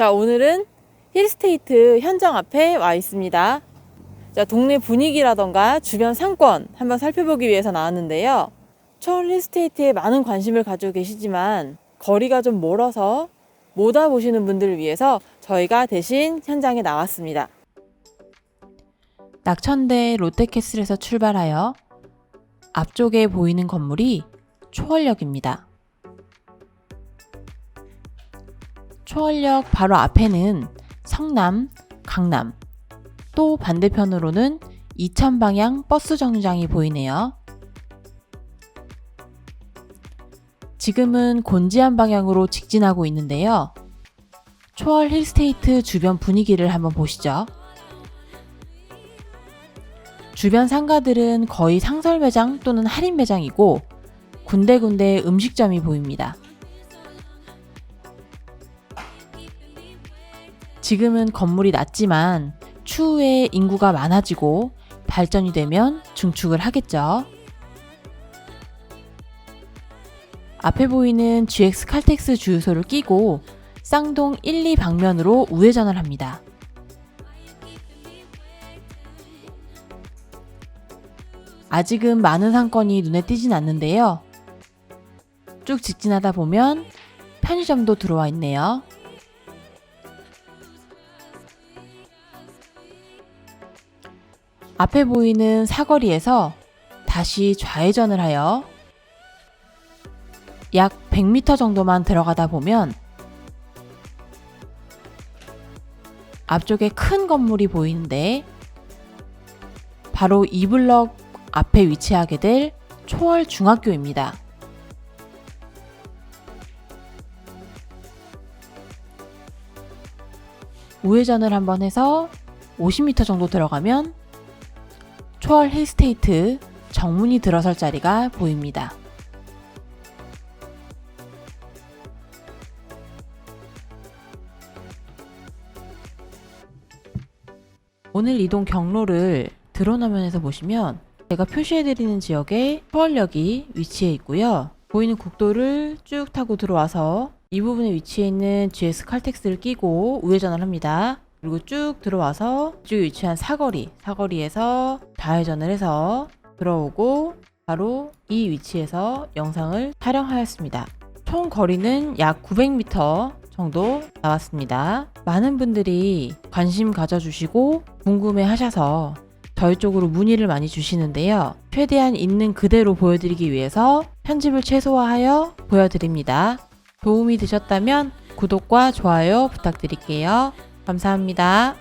자, 오늘은 힐스테이트 현장 앞에 와 있습니다. 자, 동네 분위기라던가 주변 상권 한번 살펴보기 위해서 나왔는데요. 초월 힐스테이트에 많은 관심을 가지고 계시지만 거리가 좀 멀어서 못 와보시는 분들을 위해서 저희가 대신 현장에 나왔습니다. 낙천대 롯데캐슬에서 출발하여 앞쪽에 보이는 건물이 초월역입니다. 초월역 바로 앞에는 성남, 강남, 또 반대편으로는 이천 방향 버스 정류장이 보이네요. 지금은 곤지암 방향으로 직진하고 있는데요. 초월 힐스테이트 주변 분위기를 한번 보시죠. 주변 상가들은 거의 상설 매장 또는 할인 매장이고 군데군데 음식점이 보입니다. 지금은 건물이 낮지만 추후에 인구가 많아지고 발전이 되면 중축을 하겠죠. 앞에 보이는 GX 칼텍스 주유소를 끼고 쌍동 1, 2 방면으로 우회전을 합니다. 아직은 많은 상권이 눈에 띄진 않는데요. 쭉 직진하다 보면 편의점도 들어와 있네요. 앞에 보이는 사거리에서 다시 좌회전을 하여 약 100m 정도만 들어가다 보면 앞쪽에 큰 건물이 보이는데 바로 이 블럭 앞에 위치하게 될 초월 중학교입니다. 우회전을 한번 해서 50m 정도 들어가면 초월 힐스테이트 정문이 들어설 자리가 보입니다. 오늘 이동 경로를 드론 화면에서 보시면 제가 표시해드리는 지역에 초월역이 위치해 있고요. 보이는 국도를 쭉 타고 들어와서 이 부분에 위치해 있는 GS 칼텍스를 끼고 우회전을 합니다. 그리고 쭉 들어와서 이쪽에 위치한 사거리, 사거리에서 좌회전을 해서 들어오고 바로 이 위치에서 영상을 촬영하였습니다. 총 거리는 약 900m 정도 나왔습니다. 많은 분들이 관심 가져주시고 궁금해 하셔서 저희 쪽으로 문의를 많이 주시는데요. 최대한 있는 그대로 보여드리기 위해서 편집을 최소화하여 보여드립니다. 도움이 되셨다면 구독과 좋아요 부탁드릴게요. 감사합니다.